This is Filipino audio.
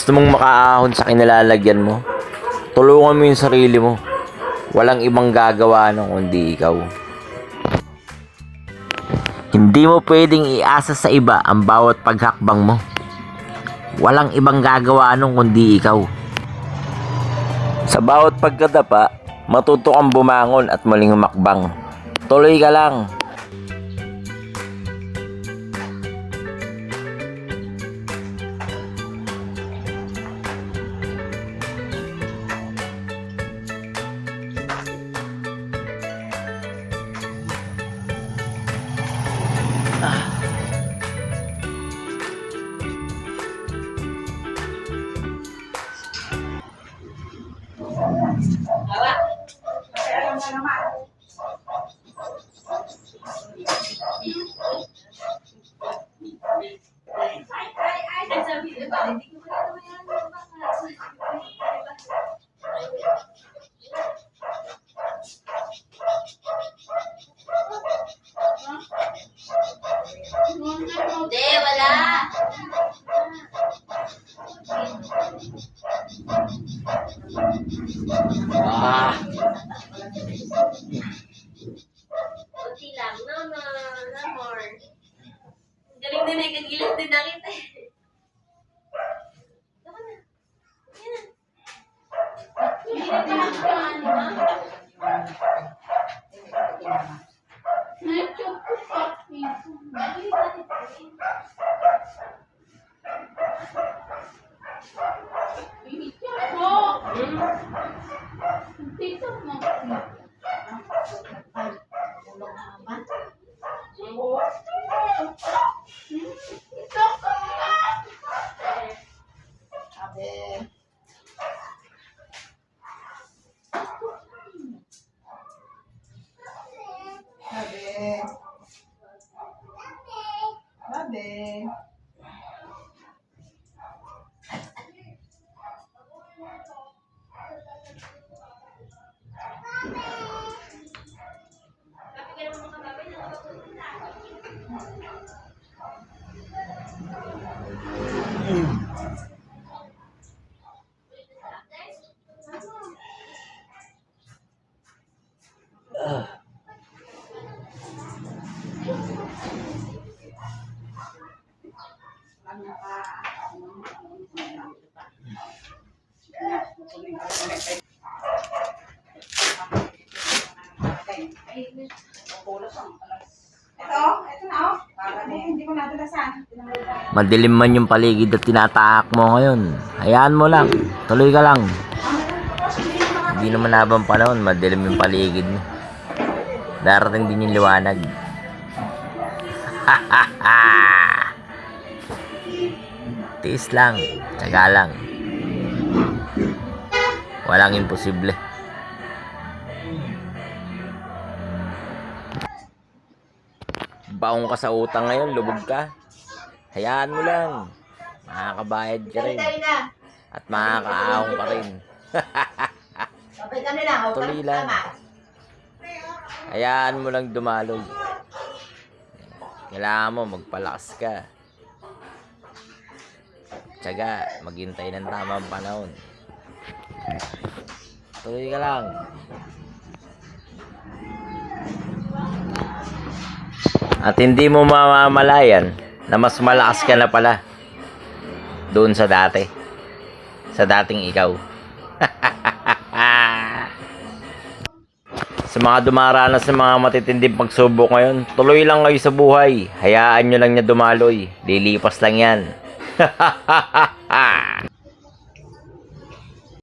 Gusto mong makaahon sa kinalalagyan mo? Tulungan mo yung sarili mo. Walang ibang gagawa nun kundi ikaw. Hindi mo pwedeng iasa sa iba ang bawat paghakbang mo. Walang ibang gagawa nun kundi ikaw. Sa bawat pagkadapa, matuto kang bumangon at muling humakbang. Tuloy ka lang. Xin chào quý. Ah, Kunti lang. No, no, no more. Galing din eh. Kagilid din na kita eh. Tama na. Yan. Hindi na? Galing natin eh. Babe. Madilim man yung paligid at tinatahak mo ngayon. Hayaan mo lang. Tuloy ka lang. Hindi naman habang panahon, madilim yung paligid mo. Darating din yung liwanag. Tiis lang. Tsaga lang. Walang imposible. Baong ka sa utang ngayon, lubog ka. Hayaan mo lang. Makakabayad ka rin. At makakaahong ka rin. Tuloy lang. Hayaan mo lang dumaloy. Kailangan mo magpalakas ka. Tsaga, maghintay ng tamang panahon. Tuloy ka lang. At hindi mo mamamalayan na mas malakas ka na pala doon sa dati. Sa dating ikaw. Sa mga dumaranas sa mga matitinding pagsubok ngayon, tuloy lang kayo sa buhay. Hayaan nyo lang niya dumaloy. Lilipas lang yan.